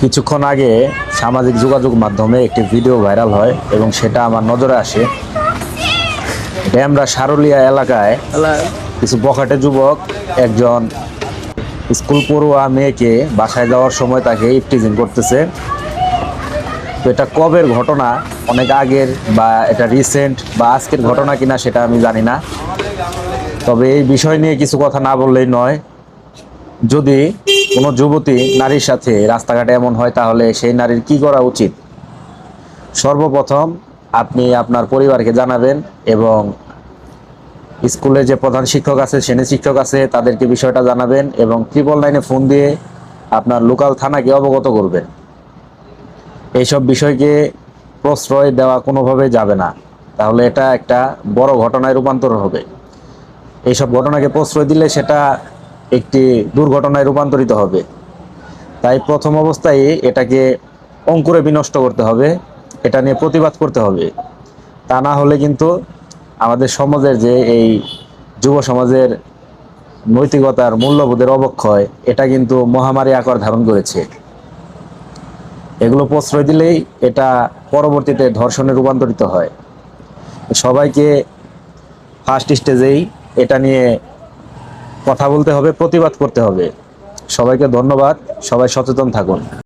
কিছুক্ষণ আগে সামাজিক যোগাযোগ মাধ্যমে একটি ভিডিও ভাইরাল হয় এবং সেটা আমার নজরে আসে। ড্যামরা সারুলিয়া এলাকায় কিছু বখাটে যুবক, একজন স্কুল পড়ুয়া মেয়েকে বাসায় যাওয়ার সময় তাকে ইফটিজিং করতেছে। তো এটা কবের ঘটনা? অনেক আগের বা এটা রিসেন্ট বা আজকের ঘটনা কিনা সেটা আমি জানি না। তবে এই বিষয় নিয়ে কিছু কথা না বললেই নয়। যদি কোনো যুবতী নারীর সাথে রাস্তাঘাটে এমন হয়, তাহলে সেই নারীর কি করা উচিত? সর্বপ্রথম আপনি আপনার পরিবারকে জানাবেন এবং স্কুলে যে প্রধান শিক্ষক আছে, শ্রেণি শিক্ষক আছে, তাদেরকে বিষয়টা জানাবেন এবং ট্রিপল নাইনে ফোন দিয়ে আপনার লোকাল থানাকে অবগত করবেন। এইসব বিষয়কে প্রশ্রয় দেওয়া কোনোভাবে যাবে না। তাহলে এটা একটা বড় ঘটনায় রূপান্তর হবে। এইসব ঘটনাকে প্রশ্রয় দিলে সেটা একটি দুর্ঘটনায় রূপান্তরিত হবে। তাই প্রথম অবস্থায় এটাকে অঙ্কুরে বিনষ্ট করতে হবে। এটা নিয়ে প্রতিবাদ করতে হবে। তা না হলে কিন্তু আমাদের সমাজের যে এই যুব সমাজের নৈতিকতার মূল্যবোধের অবক্ষয়, এটা কিন্তু মহামারী আকার ধারণ করেছে। এগুলো প্রশ্রয় দিলেই এটা পরবর্তীতে ধর্ষণে রূপান্তরিত হয়। সবাইকে ফার্স্ট স্টেজেই এটা নিয়ে কথা বলতে হবে প্রতিবাদ করতে হবে। সবাইকে ধন্যবাদ সবাই সচেতন থাকুন।